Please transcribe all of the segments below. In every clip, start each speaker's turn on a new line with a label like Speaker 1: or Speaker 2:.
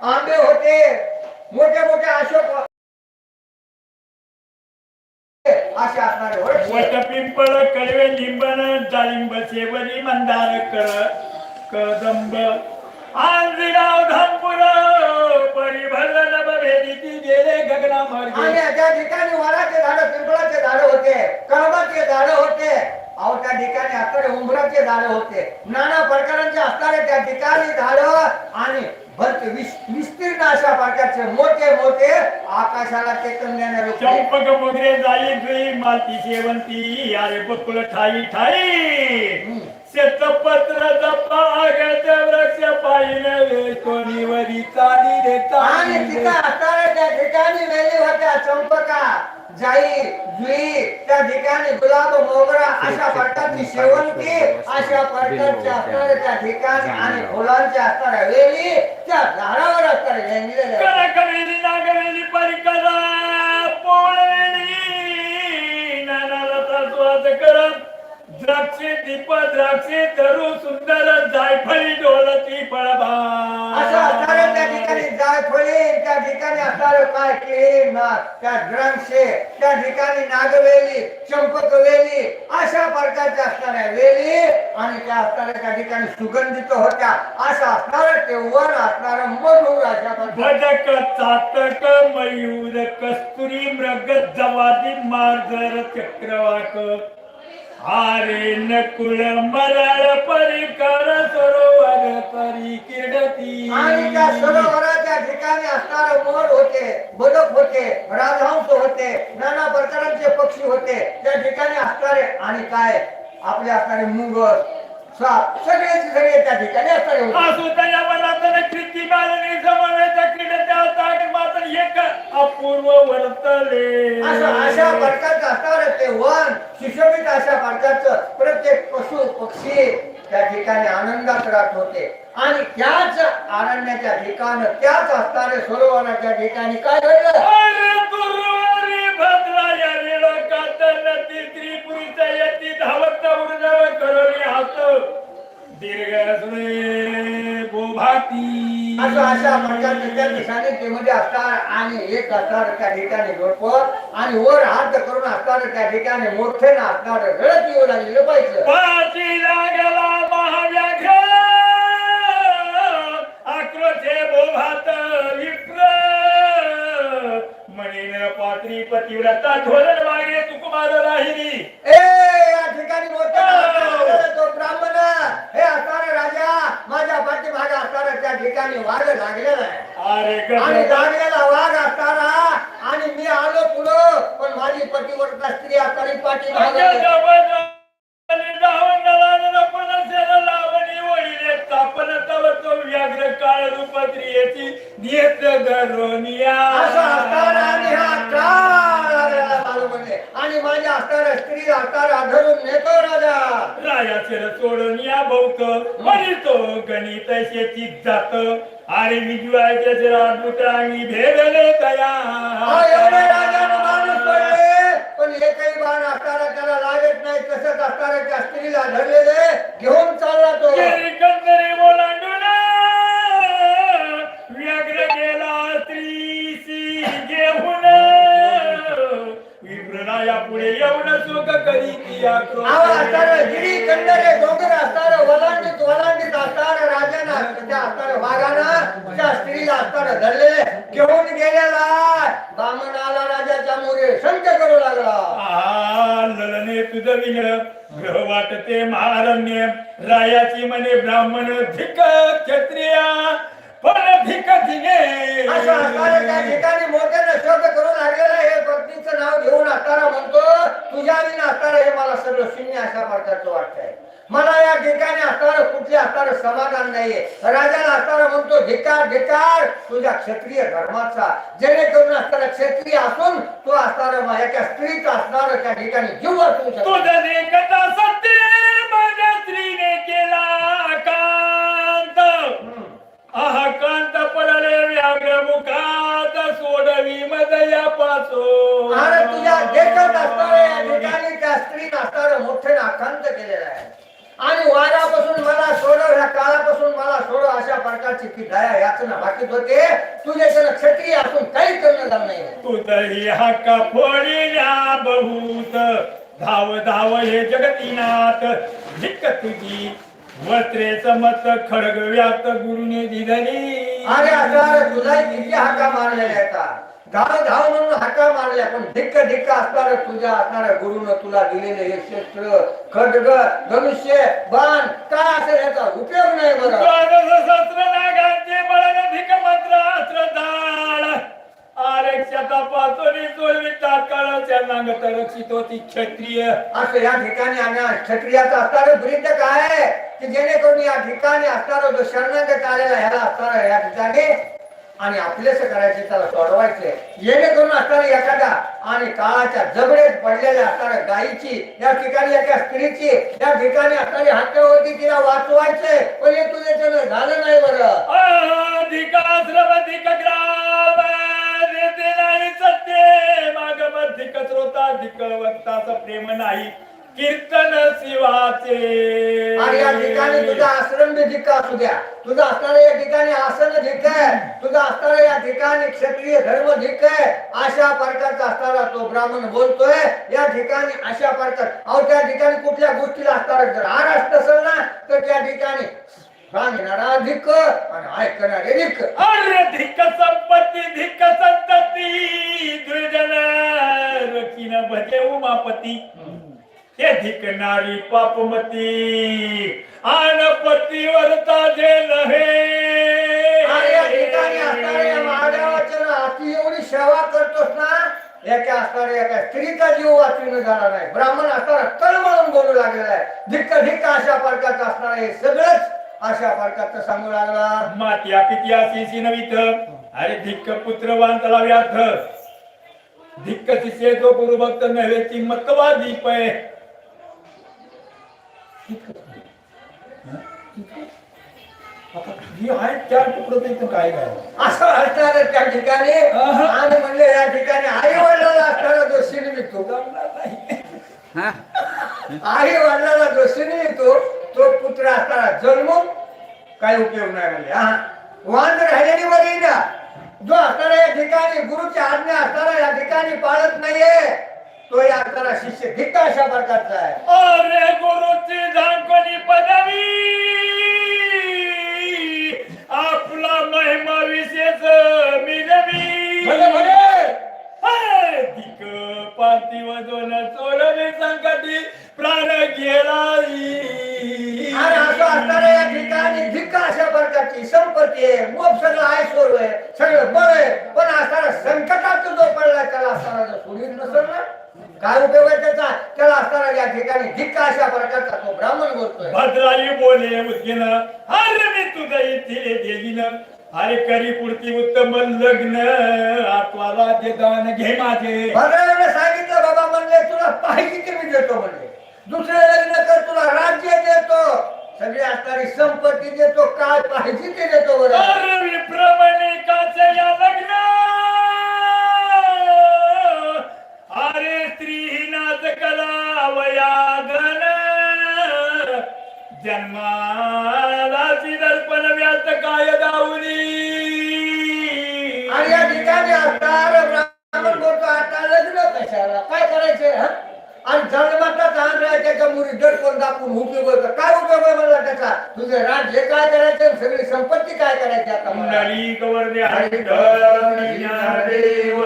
Speaker 1: आंबे होते मोठे मोठे अशोक असे असणारे वृक्ष.
Speaker 2: वटपिंपळ कडवे लिंबन डाळिंब सेवरी मंदार कळ कदंब आंजिराव धामपुर परिभल नभेदिती गेले गगना
Speaker 1: आणि त्या ठिकाणी वडाचे झाड पिंपळाचे झाड होते कळबाचे झाड होते अहो त्या ठिकाणी असणारे उंबराचे झाड होते. नाना प्रकारांचे असणारे त्या ठिकाणी झाड आणि विस्तीर्ण अशा प्रकारचे मोठे मोठे आकाशाला टेकन देणारे.
Speaker 2: चंपक मोगरे जाई जुई मालती शेवंती अरे बकुळ ठाई ठाई. शेतपत्र जपागत वृक्ष पाहिलं कोणी वरी चाली रे
Speaker 1: आणि तिथं असणाऱ्या त्या ठिकाणी वेली होत्या चंपका. जाई जुई त्या ठिकाणी गुलाब मोगरा अशा प्रकारची शेवंती अशा प्रकारच्या असणाऱ्या त्या ठिकाणी आणि फुलांच्या असणाऱ्या वेली त्या झाडावर
Speaker 2: परिकरा पोळवेली नानाला स्वाद करत. द्राक्षे दीप द्राक्षे धरू सुंदर जायफळी डोलती
Speaker 1: त्या ठिकाणी जायफळी त्या ठिकाणी असणारे काय केळी ना त्या द्राक्षे त्या ठिकाणी नागवेली चंपकवेली अशा प्रकारच्या असणाऱ्या वेली आणि त्या असणाऱ्या त्या ठिकाणी सुगंधित होत्या. असं असणारं ते वर असणारं मधुर अशा
Speaker 2: भजक चातक मयूर कस्तुरी मृग जवादी मार्जर चक्रवाक. आरे नकुल मरळ परिकर सरोवर परी किडती.
Speaker 1: आणि त्या सरोवराच्या ठिकाणी असणारे मोर होते बदक होते राजहंस होते नाना प्रकारांचे पक्षी होते. त्या ठिकाणी असणारे आणि काय? आपले असणारे मुंगर सगळे सगळे त्या ठिकाणी
Speaker 2: कृती मात्र एक अपूर्व वर्तले.
Speaker 1: अशा प्रकारचं असणारं ते वन सुशोभित अशा प्रकारचं प्रत्येक पशु पक्षी त्या ठिकाणी आनंदात राहत होते. आणि त्याच अरण्याच्या ठिकाण त्याच असणारे सरोवराच्या ठिकाणी काय घडलं?
Speaker 2: यती धावत करोली हात दीर्घ असणे बोभाती
Speaker 1: असं अशा असणार आणि एक असणार त्या ठिकाणी डोकं आणि वर हात करून असणार त्या ठिकाणी मोठे ना असणार रडत येऊ लागलेलं पाहिजे.
Speaker 2: पाची लागला महाव्याघ्र आक्रोशे बोभात विप्र. म्हणीन पात्री पतिव्रता धोरण मागे तुकुमार राहिली.
Speaker 1: ए या ठिकाणी मोठा असणारा तो ब्राह्मण हे असणारा राजा माझ्या पाठीमागे असणारा त्या ठिकाणी वाघ लागलेला आहे.
Speaker 2: अरे
Speaker 1: आणि लागलेला वाघ असताना आणि मी आलो पुढं पण माझी पतिव्रता स्त्री असणारी पाठीमागे असं असताना आणि हा काळ आलेला बालमंडे. आणि माझ्या असणाऱ्या स्त्री असणारा धरून नेतो राजा.
Speaker 2: सोडून या भोवत म्हणतो गणित शेती जात. अरे विजवायचे राजूत आणि भेदले
Speaker 1: हा एवढे
Speaker 2: तया
Speaker 1: राजानं माणूस पडले पण एकही बाण असताना त्याला लागत नाही. तसंच असताना त्या स्त्रीला धरलेले घेऊन चालला तो.
Speaker 2: कंदरे ओलांडून पुढे येऊन सुख करी ती आक्रोश.
Speaker 1: आवा असताना गिरी कंदरे डोंगर असताना वलांडीत वलांडीत असताना राजानं त्या असताना वाघानं त्या स्त्रीला असताना धरलेले घेऊन गेलेला बामण आला राजाच्या मोरे संत करू लागला.
Speaker 2: आ, ललने तुझं विण ग्रह वाटते महारण्य रायाची म्हणे ब्राह्मण धिक क्षत्रिया. पण धिक दिने
Speaker 1: असं असताना त्या ठिकाणी मोठ्यानं शोध करू लागलेला हे पत्नीचं नाव घेऊन असताना म्हणतो तुझ्या विना असताना हे मला सगळं शून्य अशा प्रकारचं वाटतंय. मला या ठिकाणी असताना कुठले असताना समाधान नाहीये. राजाला असताना म्हणतो धिकार धिकार तुझ्या क्षत्रिय धर्माचा. जेणेकरून असताना क्षत्रिय असून तो असताना माझ्या त्या स्त्रीचा असणार त्या ठिकाणी जीव वाचवू शकतो.
Speaker 2: मुखात सोडवी मदया पासो
Speaker 1: आणि तुझ्या देखत असणाऱ्या या ठिकाणी त्या स्त्री असणारं मोठे आकांत केलेलं आहे. आणि वादापासून मला सोडव ह्या काळापासून मला सोडव अशा कुणाची की दया याचना वाकीत होते. तुझे त्याला क्षत्रिय असून काही करणं झालं नाही.
Speaker 2: तू तरी हक्का फोडिल्या बहुत. धाव धाव हे जगतीनाथ. धिक्क तुझी वस्त्रेच मत खडग व्यात गुरुने दिधली
Speaker 1: अरे अरे तुला किती हाका मारलेल्या आहेत धाव धाव म्हणून हाका मारल्या पण धिक्क धिक्क असणार तुझ्या असणाऱ्या गुरुनं तुला दिलेले हे शस्त्र खडग धनुष्य बाण काय असेल याचा उपयोग नाही बरं.
Speaker 2: सहस्र नागांचे बळन धिक मंत्र अस्त्र आरक्षता चोरवी तात्काळच्या नांगत रक्षित होती क्षत्रिय.
Speaker 1: असं या ठिकाणी क्षत्रियाचं असणारं काय? की जेणेकरून या ठिकाणी असणारा जो शरणागत आलेला ह्याला असणारा या ठिकाणी आणि आपलेच करायचे त्याला सोडवायचे. जेणेकरून असणारा एखादा आणि काळाच्या जबडेत पडलेल्या असणाऱ्या गायीची या ठिकाणी एका स्त्रीची या ठिकाणी असणारी हत्या होती तिला वाचवायचे. पण हे तुझे त्यानं झालं नाही बरं.
Speaker 2: अधिक ग्राम? देते नाही सत्य माग अधिक श्रोता अधिक वक्ताच प्रेम नाही. कीर्तन शिवाचे.
Speaker 1: आणि या ठिकाणी तुझा आश्रम बी धिक्का असू द्या. तुझा असणारा या ठिकाणी आसन धिक आहे. तुझा असणारा या ठिकाणी क्षत्रिय धर्म धिक आहे. अशा प्रकारचा असणारा तो ब्राह्मण बोलतोय. या ठिकाणी अशा प्रकार अहो त्या ठिकाणी कुठल्या गोष्टीला असणारा जर आर असत असेल ना तर त्या ठिकाणी सांगणारा धिक्क आणि ऐकणारे धिक्क
Speaker 2: अरे धिक्क संपत्ती धिक्क संतती द्विजन रकीन भजे उमापती. हे धिकणारी पापमती. आन पतीवर ताजे नहे
Speaker 1: आणि या ठिकाणी असणाऱ्या या महादेवाच्या ना अति एवढी सेवा करतोस ना एका असणाऱ्या एका स्त्रीचा जीव वाचविणं झाला नाही. ब्राह्मण असणारा तळमळून बोलू लागलेला आहे. धिक्क धिक्क अशा प्रकारचं असणार हे सगळंच अशा प्रकारचं सांगू लागला.
Speaker 2: मात्या पित्या शिशी नवित अरे धिक्क पुत्र वांतला व्याथ धिक्क शिष्य तो गुरुभक्त नव्हे ती आता जी आहे चार तुकडं काय काय?
Speaker 1: असं असणार त्या ठिकाणी. आणि म्हणले या ठिकाणी आई वडिलाला असणारा दोषी निमित्तो आई वडिलाला दोषी निमित्तो तो पुत्र असणारा जन्मून काही उपयोग नाही म्हणजे हा. वांद राहिलेली बरी ना. जो असणारा या ठिकाणी गुरुची आज्ञा असणारा या ठिकाणी पाळत नाहीये तो या असणारा शिष्य धिक्का अशा प्रकारचा आहे.
Speaker 2: अरे गुरुची झांकोनी पदवी! आपला महिमा विशेष मिळवी
Speaker 1: भले भले!
Speaker 2: धिक पार्थिव दोन सोडले संकटी प्राण गेलाई
Speaker 1: आणि असं असणाऱ्या या ठिकाणी धिक्का अशा प्रकारची संपत्ती आहे. मोप सगळं ऐश्वर आहे सगळं बळ आहे. पण असणारा संकटात जो पडला त्याला असणारा जो सोडीत नसेल ना? काय उपयोग आहे त्याचा? त्याला असणारा या ठिकाणी धिक्का अशा प्रकारचा तो ब्राह्मण बोलतोय.
Speaker 2: भद्राई बोले उद्गिन अरे मी तुझं इथे देईन अरे करी पुरती उत्तम लग्न आत्वाला ते दान घे माझे.
Speaker 1: भद्राने सांगितलं बाबा म्हणले तुला पाहिजे ते मी देतो म्हणले. दुसरे लग्न कर तुला राज्य देतो. सगळी असणारी संपत्ती देतो काय पाहिजे ते देतो बरं.
Speaker 2: अरे या लग्न. अरे स्त्रीनाच कला वयागन जन्मालाची दर्पण व्यात काय दावली
Speaker 1: आणि या ठिकाणी असणार ब्राह्मण बोलतो आता लग्न कशाला काय करायचे हं? आणि जन्माचा त्याच्या मुली दडपण दाखवून उपयोग होतो. काय उपयोग आहे मला त्याचा? तुझे राज्य काय करायचे सगळी संपत्ती काय करायची आता?
Speaker 2: कुंडली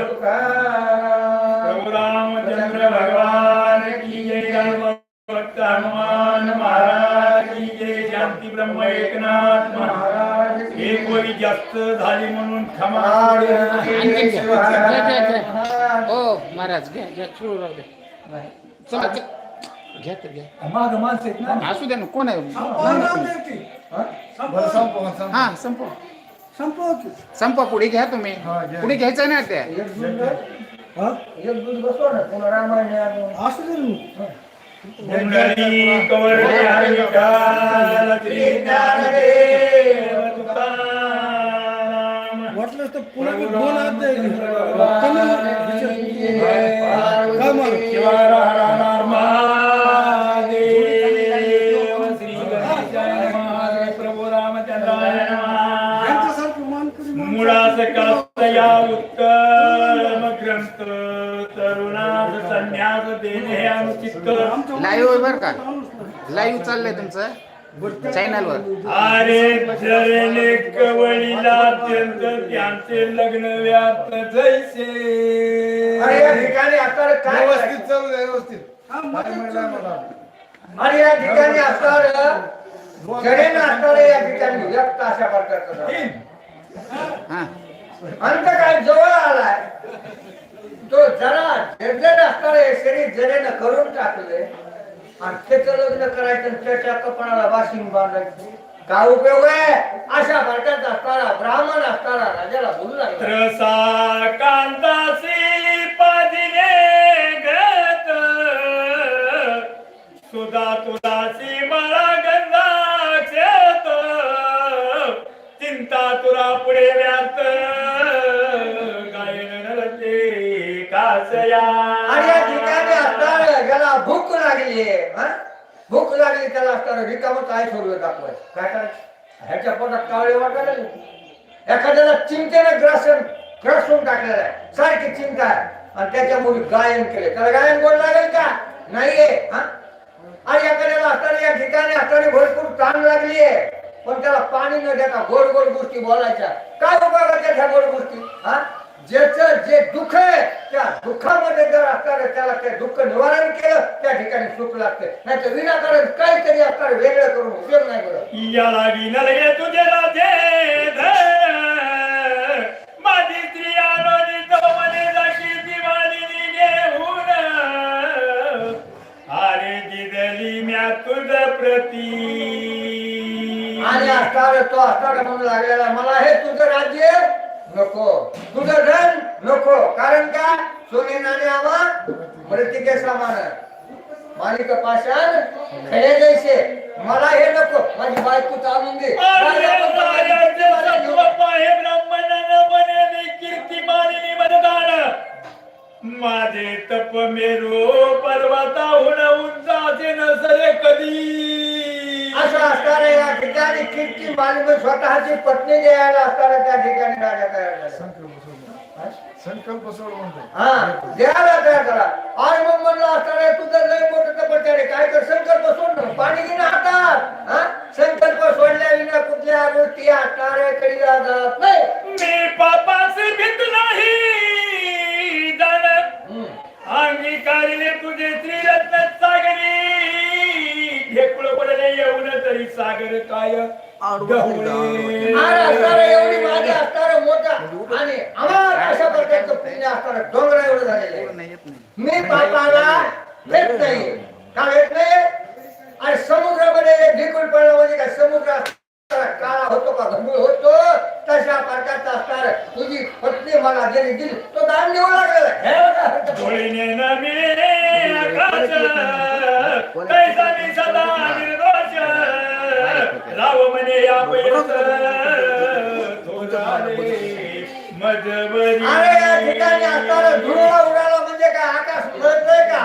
Speaker 1: तुकाराम.
Speaker 2: प्रभु रामचंद्र भगवान की जय भक्त हनुमान महाराज की जय. शांती ब्रह्म एकनाथ महाराज हे कोणी जास्त झाली म्हणून क्षमा.
Speaker 3: हो महाराज घ्या घ्या सुरू राहू द्या चला च- घ्या तर घ्या
Speaker 2: माग माणसं आहेत ना
Speaker 3: असू द्या ना कोण आहे नाही, नाही. हा संपव संपव पुढे घ्या तुम्ही पुढे घ्यायचं ना त्या
Speaker 1: एक एक ना पुन्हा रामायण.
Speaker 2: कुंडली तुकाराम
Speaker 4: वाटलं तर पुढे दोन हात द्यायचे कमी काय मारू
Speaker 2: शिवार हरणार
Speaker 3: लाईव्ह बर का? लाईव्ह चाललंय तुमचं? चॅनलवर
Speaker 2: अरे जरेने कवळीला अत्यंत त्यांचे लग्न व्याप जैसे.
Speaker 1: अरे या ठिकाणी असणार काय?
Speaker 4: व्यवस्थित चालू आहे व्यवस्थित?
Speaker 1: आणि या ठिकाणी असणार जडेनं असणार या ठिकाणी व्यक्त अशा प्रकारचं.
Speaker 3: हा.
Speaker 1: अंत काय जवळ आलाय? तो जरा जर्जर असणार हे शरीर जरेनं करून टाकले आणि त्याचं लग्न करायचं आणि त्याच्या कपणाला वाशिंग बांधायचं. काय उपयोग आहे? अशा भारतात असणारा ब्राह्मण असणारा राजाला बोलू लागला.
Speaker 2: कांतासी पादिने गत सुधा तुलासी मला गंधाक्षत चिंता तुरा पुढे व्यात कासया
Speaker 1: आणि या ठिकाणी असताना ज्याला भूक लागली हा? भूक लागली त्याला असताना रिकाम काय सोडवे दाखवायचं? काय करायचं? ह्याच्या पोटात कावळे वाटायला एखाद्याला चिंतेने ग्रासन ग्रसून टाकलेलं आहे. सारखी चिंता आहे. आणि त्याच्यामुळे गायन केले त्याला गायन गोड लागेल का? नाहीये हा? आणि एखाद्याला असताना या ठिकाणी असताना भरपूर ताण लागली आहे. पण त्याला पाणी न देता गोड गोड गोष्टी बोलायच्या. काय उपयोगाच्या त्या गोड गोष्टी? हा? ज्याचं जे दुःख आहे त्या दुःखामध्ये जर असताना त्याला ते दुःख निवारण केलं त्या ठिकाणी सुख लागते. नाही तर विनाकारण काहीतरी असताना वेगळं करून उपयोग नाही करत.
Speaker 2: या लागी नलगे तुझे धर. माझी स्त्री आलोनी तो मने जाशी दिवाळी घेऊन अरे दिदली म्या तुझ प्रती.
Speaker 1: आणि असणार तो असणार म्हणून लागलेला मला हे तुझं राज्य नको. तुझं धन नको. कारण का? सोने नाणे आवा मृतिके समान मालिक पाषाण खेळे जैसे. मला हे नको. माझी बायको चालून दे.
Speaker 2: पाहे ब्राह्मणानं बनेली कीर्ती मारिनी मतदान माझे तप मेरो पर्वताहून उंचाचे नसले कधी?
Speaker 1: असं असणारे या ठिकाणी किती मालिक स्वतःची पत्नी द्यायला असताना त्या ठिकाणी राजा तयार झाला.
Speaker 4: संकल्प सोड संकल्प सोड म्हणतोय
Speaker 1: हा द्यायला तयार करा आणि मग म्हणलं असताना तुझं लय मोठं तपत्याने काय कर संकल्प सोड ना. पाणी घेणं हातात. हा? संकल्प सोडल्या विना कुठल्या गोष्टी असणाऱ्या कधी असणारं एवढी माझी असणारं मोठा आणि आम्हाला अशा प्रकारचं पुण्य असणारं डोंगरा एवढं झालेलं आहे
Speaker 3: नाही येत नाही
Speaker 1: मी पापाला येत नाही का येत नाही आणि समुद्रामध्ये ढिकून पडलं म्हणजे काय समुद्र असणारा काळा होतो का घंबूळ होतो तशा प्रकारचा असणार तुझी पत्नी मला जरी दिली तो दान देऊ लागलेला आहे. हे बघा, हे बघा.
Speaker 2: धुळीने नमी आकाश कैसा मी सदा निर्दोष राव म्हणे या पैस थोराले मजवरी
Speaker 1: अरे या ठिकाणी असणारा धुळा उडाला म्हणजे काय? आकाश मिळतंय का?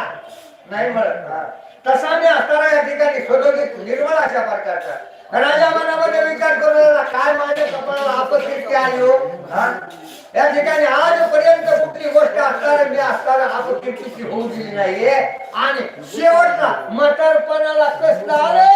Speaker 1: नाही म्हणत. हा. तसा मी असणारा या ठिकाणी शोधोगित निर्मळ अशा प्रकारचा. राजा मनामध्ये विचार करू काय माझ्या कपाळाला आपत्ती आली हो? हा? या ठिकाणी आजपर्यंत कुठली गोष्ट असणार मी असताना आपत्तीची होऊ दिली नाहीये. आणि शेवटला म्हातारपणाला कसलं आलं?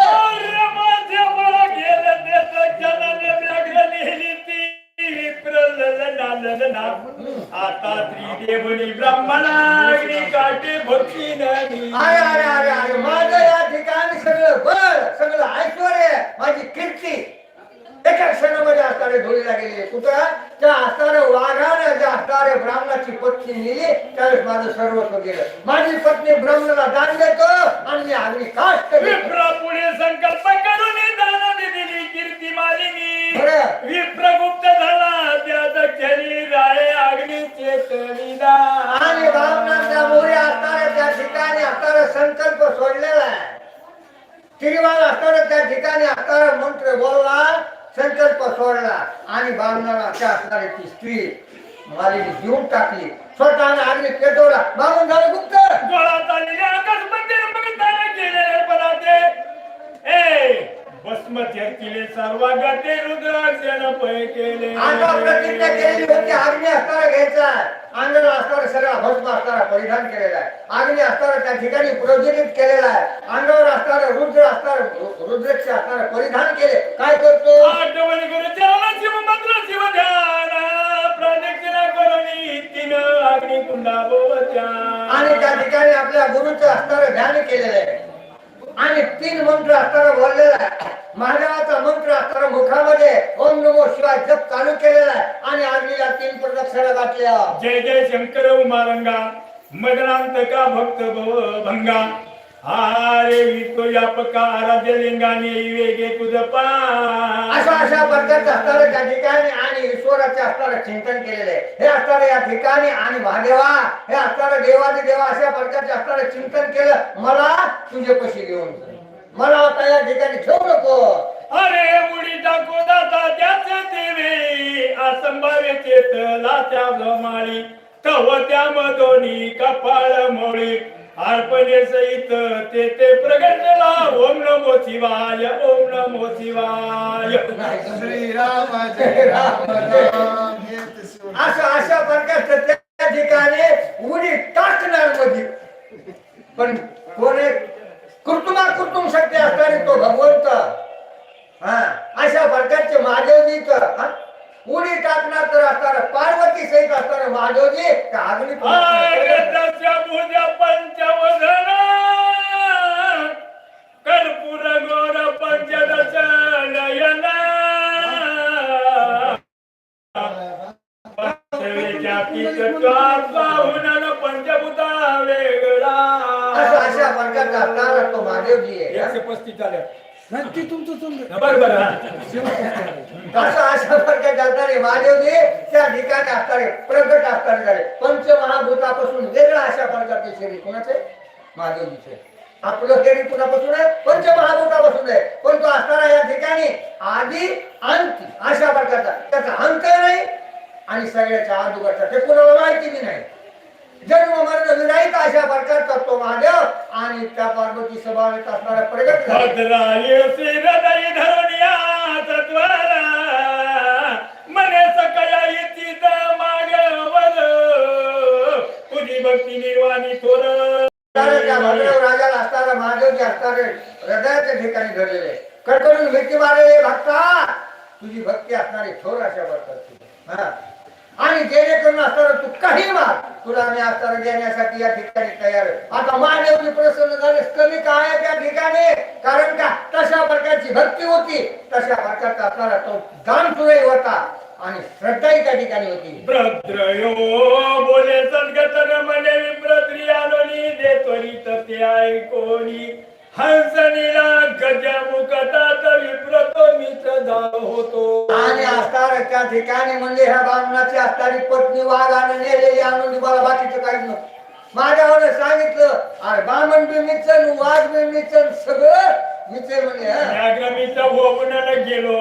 Speaker 2: आता त्रिदेवनी ब्राह्मणाग्नी काटे भक्ती नाही
Speaker 1: अरे अरे अरे अरे माझं या ठिकाणी सगळं बळ सगळं ऐश्वर माझी कीर्ती. एका क्षणामध्ये असणारे धुळीला गेली कुठं त्या असणाऱ्या वाघानं ज्या असणाऱ्या ब्राह्मणाची पत्नी नेली त्यावेळेस माझं सर्वस्व गेलं. माझी पत्नी ब्राह्मणाला दान देतो आणि मी अग्नी काष्ट
Speaker 2: संकल्प करून दान दिली कीर्ती मालिनी. विप्रगुप्त झाला त्या दक्षिणी अग्नी
Speaker 1: आणि ब्राह्मणाच्या मोरी असणाऱ्या त्या ठिकाणी असणारा संकल्प सोडलेला आहे. तिरुवाल असणारा त्या ठिकाणी असणारा मंत्र बोलला संकल्प सोडला आणि बांधणारा त्या असणारी ती स्त्री मालिनी देऊन टाकली. स्वतःने अग्नी पेटवला. बांधून झालं गुप्त.
Speaker 2: डोळा चाललेल्या आकाश मंदिर बघताना गेलेले पदाचे ए भस्म चर्चिले सर्वागते रुद्राक्षण पै केले.
Speaker 1: आता प्रतिज्ञा केलेली होती अग्नी असताना घ्यायचा अंगाला असताना सगळा भस्म असताना परिधान केलेला आहे. अग्नी असताना त्या ठिकाणी प्रज्वलित केलेला आहे. अंगावर असताना रुद्र असताना रुद्राक्ष असताना परिधान केले. काय करतो?
Speaker 2: आठवण करू चला शिव मंत्र शिव ध्यान. प्रदक्षिणा करुणी तीन अग्नी कुंडा बोवत्या
Speaker 1: आणि त्या ठिकाणी आपल्या गुरुचं असताना ध्यान केलेलं आहे. आणि तीन मंत्र असताना बोललेला आहे. महादेवाचा मंत्र असताना मुखामध्ये ओम नमो शिवाय जप चालू केलेला आहे. आणि आरलीला तीन प्रदक्षिणा घातल्या
Speaker 2: जय जय शंकर उमारंगा मदनांत का भक्त भव भंगा? हारे वितो यापका आराध्य लिंगाने वेगे तुझ पा
Speaker 1: अशा अशा प्रकारचं असणारं त्या ठिकाणी आणि ईश्वराचे असणारं चिंतन केलेलं. आहे हे असणारं या ठिकाणी आणि महादेवा हे असणारं देवादी देवा अशा प्रकारचे असणारं चिंतन केलं मला तुझे पशी घेऊन. मला आता या ठिकाणी ठेवू नको.
Speaker 2: अरे उडी टाकू दाता त्याच देवे असंभाव्य चेतला त्या माळी. तव त्या मधोनी कपाळ मोळी. अर्पणे सहित ते ते प्रगटला. ओम नमो शिवाय ओम नमो शिवाय.
Speaker 4: श्रीराम जय राम.
Speaker 1: असं अशा प्रकारचं त्या ठिकाणी उडी टाकणार मध्ये पण कोणी कुटुंबा कुटुंब शक्ती असणारी तो भगवंत. हा अशा प्रकारचे महादेवजीच हा? उडी टाकणार तर असणार पार्वती सहित असणार त्या अग्नी
Speaker 2: कर्पूर गोर पंचदश नयन. पंचभूता वेगळा.
Speaker 1: अशा प्रकारचा असणारा तो महादेवजी आहे.
Speaker 2: एकशे पस्तीस झाले.
Speaker 4: नाही, ते तुमचं
Speaker 1: असं अशा महादेवजी त्या ठिकाणी असणारे प्रगट असणारे झाले. पंचमहाभूतापासून वेगळा अशा प्रकारचे शरीर कोणाचे? महादेवजीचे. आपलं शरीर कुणापासून आहे? पंचमहाभूतापासून आहे. पण तो असणारा या ठिकाणी आधी अंत अशा प्रकारचा. त्याचा अंत नाही आणि सगळ्याच्या अगोदरचा ते कुणाला माहिती बी नाही. जन्म मरण विराहित अशा प्रकारचा तो महादेव आणि त्या पार्वती स्वभावात असणारा
Speaker 2: श्री हृदय धरुनिया तत्वारा मने सकया इच्छित मागवल तुझी भक्ती निर्वाणी थोर.
Speaker 1: राजाला असणारा महादेवजी असणारे हृदयाच्या ठिकाणी घडलेले कडकडून भीती मारलेले भक्ता तुझी भक्ती असणारी थोर अशा प्रकारची. हा. आणि जेणेकरून असताना तू काही मार. तुला मी असणारं देण्यासाठी या ठिकाणी तयार आता आता महादेवजी प्रसन्न झाले कमी काय त्या ठिकाणी. कारण का? तशा प्रकारची भक्ती होती. तशा प्रकारचा असणारा तो दान सुरही होता. आणि श्रद्धाही त्या ठिकाणी होती.
Speaker 2: भद्रयो बोले सद्गत रमणे विप्रत्री आलोनी दे ऐकोनी हंसनीला गजा मुखतात विप्रतो मित्र धाव होतो
Speaker 1: आणि असणार त्या ठिकाणी म्हणजे ह्या बामणाची असणारी पत्नी वाघाने नेलेली आणून मला बाकीचं काहीच नको माझ्यावर सांगितलं अरे बामण बी मिचन वाघ बी मिचन सगळं मिचे म्हणजे हं.
Speaker 2: व्याग्रमीचा भोवनाला गेलो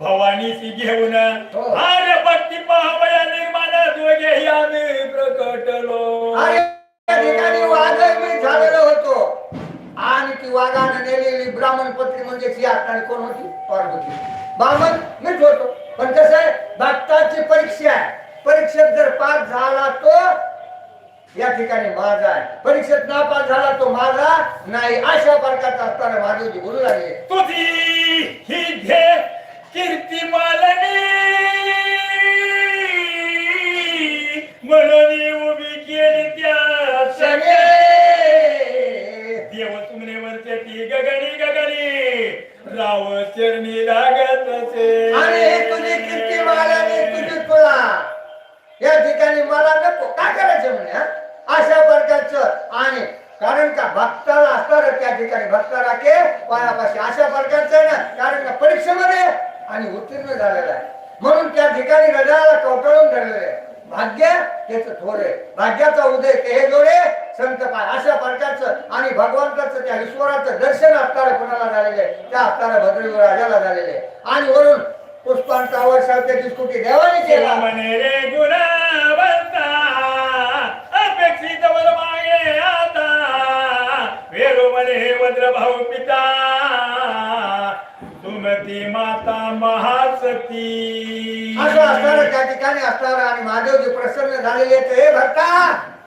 Speaker 2: भवानीशी घेऊन.
Speaker 1: हो.
Speaker 2: अरे भक्ती पाहावया निर्माण दोघे आम्ही प्रकटलो.
Speaker 1: अरे त्या ठिकाणी वाघ मी झालेलो होतो. आणि ती वाघानं नेलेली ब्राह्मण पत्री म्हणजे ती असणारी कोण होती? पार्वती. ब्राह्मण मीच होतो पण कसं आहे भक्ताची परीक्षा आहे. परीक्षेत जर पास झाला तो या ठिकाणी माझा आहे. परीक्षेत नापास झाला तो माझा नाही. अशा प्रकारचा असताना महादेवजी बोलू लागले.
Speaker 2: तुझी ही घे कीर्ती मालनी म्हणून उभी केली त्या सगळ्या गती गगनी गगनी. राव चरणी लागत असे.
Speaker 1: अरे तुझी कीर्ती मालाने तुझी तुला. या ठिकाणी मला नको. काय करायचं म्हणे अशा प्रकारचं. आणि कारण का भक्ताला असणार त्या ठिकाणी भक्ताला के पायापाशी. अशा प्रकारचं आहे ना कारण का परीक्षेमध्ये आणि उत्तीर्ण झालेला आहे. म्हणून त्या ठिकाणी हृदयाला कवटाळून धरलेलं आहे. भाग्य त्याच थोडे भाग्याचा उदय ते हे जोडे. संत पाय अशा प्रकारचं आणि भगवंताचं त्या ईश्वराचं दर्शन असणारं कोणाला झालेलं आहे? त्या असणाऱ्या भद्रदेव राजाला झालेले आहे. आणि वरून पुष्पांचा वर्षाव त्याची स्तुती देवाने केला.
Speaker 2: अपेक्षित वर मागे आता. वेरो म्हणे वज्र भाऊ पिता सुमती माता महासती.
Speaker 1: असं असणारं त्या ठिकाणी असणार आणि महादेवजी प्रसन्न झालेले ते हे भरता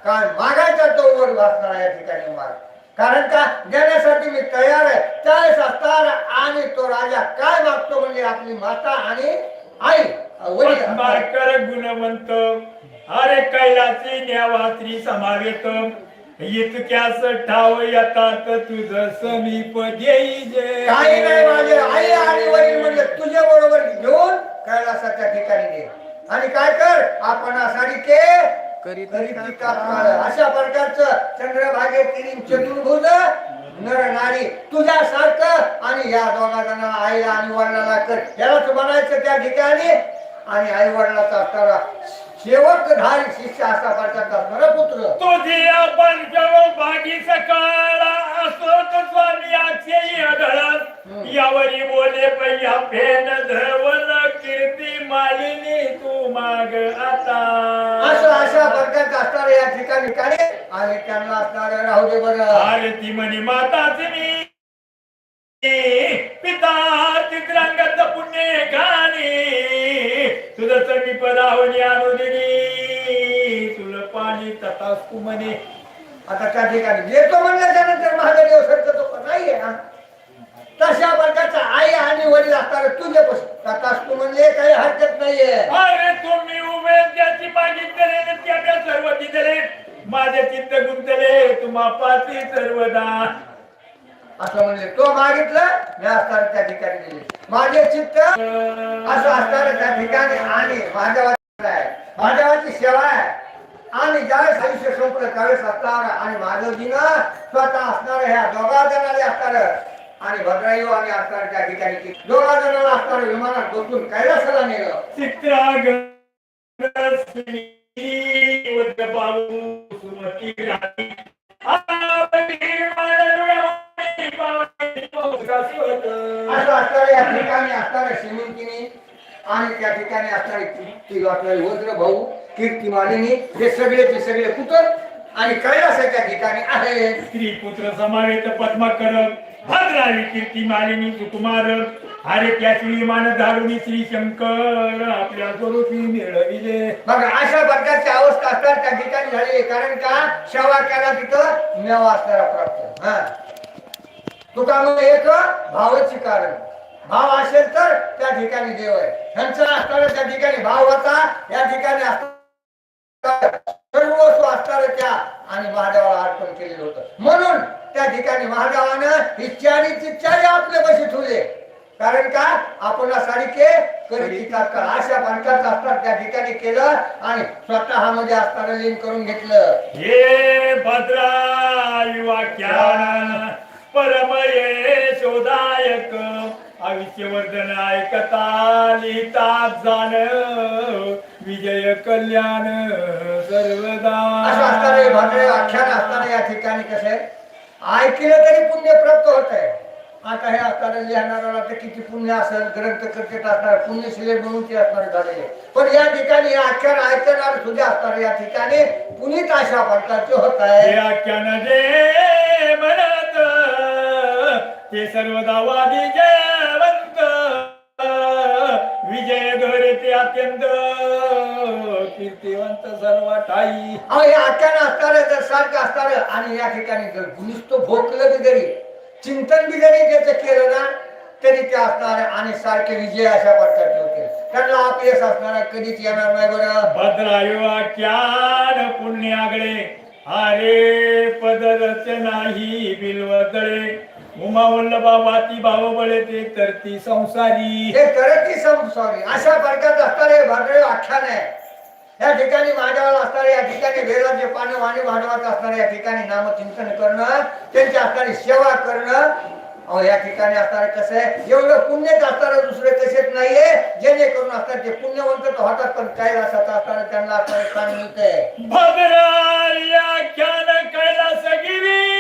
Speaker 1: काय मागायचा तो वर वाचणार या ठिकाणी माग कारण का? देण्यासाठी मी तयार आहे. त्यावेळेस असणार आणि तो राजा काय मागतो म्हणजे आपली माता आणि आई?
Speaker 2: पद्माकर गुणवंत. अरे कैलाची न्यावात्री समावेत इतक्यास ठाव येतात तुझ समीप देई जे.
Speaker 1: काही नाही माझे आई आणि वडील म्हणजे तुझ्या बरोबर घेऊन कैलासाच्या ठिकाणी दे. आणि काय कर? आपण आषाढी के तात्काळ अशा प्रकारचं चंद्रभागे तिरीन चतुर्भुज नर नारी तुझ्यासारखं आणि या दोघा जणांना आईला आणि वडिलाला कर. यालाच म्हणायचं त्या ठिकाणी. आणि आई वडिलाचा शेवट धारी शिष्य असा प्रकारचा असणारा पुत्र.
Speaker 2: तुझी आपण भागी सकाळ असोत स्वामी आक्षेई आढळत यावरी बोले पहिया फेन धवल कीर्ती मालिनी तू माग आता.
Speaker 1: असं अशा प्रकारचं असणार या ठिकाणी काय आणि त्यांना असणार राहू दे बरं.
Speaker 2: आरती म्हणे माताच मी पिता चित्रांगत पुण्य गाणी तुझं समीप राहुनी अनुदिनी तुला पाणी तथास्तु म्हणे
Speaker 1: आता त्या ठिकाणी येतो म्हणल्याच्या नंतर महादेव सरकतो पण नाहीये ना. तशा प्रकारचा आई आणि वडील असणार तुझे तू म्हणले काही हरकत नाहीये.
Speaker 2: अरे तुम्ही उभे ज्याची मागितले त्याने सर्व दिले माझे चित्त गुंतले तुम्हा पाची सर्वदा.
Speaker 1: असं म्हणले तो मागितलं मी असणार त्या ठिकाणी दिले माझे चित्त असं असणार त्या ठिकाणी आणि महादेवाची आहे. महादेवाची सेवा आहे. आणि ज्यावेळेस आयुष्य संपलं त्यावेळेस असणार आणि माधवजीनं स्वतः असणार ह्या दोघा जणांनी असणार आणि भद्रायू आणि असणार त्या ठिकाणी दोघा जणांना असणार विमानात बसून कैलासाला नेलं.
Speaker 2: चित्राग बाबू सुमती राणी
Speaker 1: असं असणारे या ठिकाणी असणारे श्रीमंतीने आणि त्या ठिकाणी असणारे कीर्ती असणारे वज्र भाऊ कीर्ती मालिनी हे सगळेचे सगळे पुत्र आणि कैलासाच्या ठिकाणी आहे.
Speaker 2: स्त्री पुत्र समावेत पद्माकर भद्रावी कीर्ती मालिनी सुकुमार हरे त्याची विमान धाडून श्री शंकर आपल्या स्वरूपी मिळविले.
Speaker 1: बघा अशा प्रकारची अवस्था असतात त्या ठिकाणी झाली कारण का? सेवा केला तिथं मेवा असणारा प्राप्त. हा. तुका मग एक भावाची कारण. भाव असेल तर त्या ठिकाणी देव आहे. ह्यांचा असणारा त्या ठिकाणी भाव होता या ठिकाणी सर्व वस्तू असणार त्या आणि महादेवाला अर्पण केलेलं होतं. म्हणून त्या ठिकाणी महादेवानं इच्छा आणि चिच्छाही आपल्या बशी ठेवले. कारण का? आपण सारखे करी अशा बांधकाच असतात त्या ठिकाणी केलं आणि स्वतः मध्ये असताना लिंक करून घेतलं.
Speaker 2: हे भद्रा युवा परमये शोधायक आयुष्यवर्धन ऐकता लिहिता जाण. विजय कल्याण सर्वदा.
Speaker 1: आख्यान असताना या ठिकाणी कसे? ऐकलं तरी पुण्य प्राप्त होत आहे. आता हे असताना लिहिणाऱ्याला तर किती पुण्य असेल ग्रंथ करते असणार पुण्यशिले म्हणून ते असणार झालेले. पण या ठिकाणी आख्यान ऐकणार सुद्धा असणार या ठिकाणी पुनीत अशा प्रकारचे होत आहे.
Speaker 2: आख्यान जे म्हणत ते सर्वदा वादी जयवंत. विजय घरे ते अत्यंत. कीर्तिवंत सर्व ठाई
Speaker 1: अहो हे आख्यान असणार जर सारखं असणार आणि या ठिकाणी जर नुसतं भोकलं बी जरी चिंतन बी जरी त्याचं केलं ना तरी ते असणार आणि सारखे विजय अशा प्रकारचे होते त्यांना अपयश असणार कधीच येणार नाही बरं.
Speaker 2: भद्रायु आख्यान पुण्यागळे अरे पदरच नाही बिलवदळे उमा वल्लभा वाती भाव बळे ते तरती संसारी.
Speaker 1: हे करती सॉरी अशा प्रकारचं असणारे भांडळे आख्यान आहे. या ठिकाणी मांडवाला असणारे या ठिकाणी वेदाचे पानं वाणी मांडवाचं असणारे या ठिकाणी नामचिंतन करणं त्यांची असणारी सेवा करणं. अहो या ठिकाणी असणारे कसं? आहे एवढं पुण्यच असणारं दुसरे कसेच नाहीये. जेणेकरून असतात ते पुण्यवंत तर होतात पण काय असतात असणारे त्यांना असणारे स्थान मिळतंय.
Speaker 2: भद्रारी आख्यान कैलासगिरी.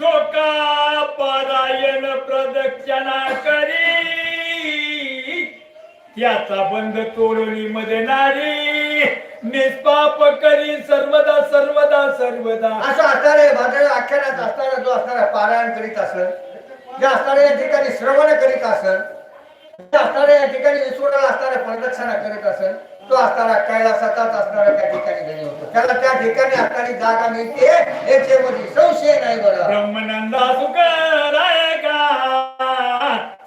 Speaker 2: जो का पारायण प्रदक्षिणा करी. त्याचा बंध तोडणी मध्ये नारी. निष्पाप करी सर्वदा सर्वदा सर्वदा.
Speaker 1: असं असणारे भांडळे आख्यानात असणारा जो असणारा पारायण करीत असल जे असणारे या ठिकाणी श्रवण करीत असल जे असणारे या ठिकाणी विसवडाला असणाऱ्या प्रदक्षिणा करीत असल तो असणारा कैलासाचाच असणारा त्या ठिकाणी घरी होतो. त्याला त्या ठिकाणी असणारी जागा मिळते याच्यामध्ये संशय नाही बरं.
Speaker 2: ब्रह्मनंदा सुख रायका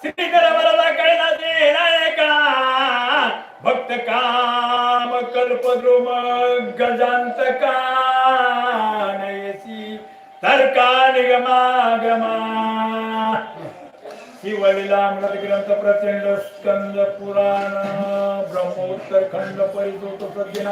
Speaker 2: श्रीकर वरदा कैलासी रायका भक्त काम कल्पद्रुम गजांत नयसी तर्का निगमा गमा शिवलीलामृत ग्रंथ प्रचंड स्कंद पुराण ब्रह्मोत्तर खंड परिसोत प्रज्ञा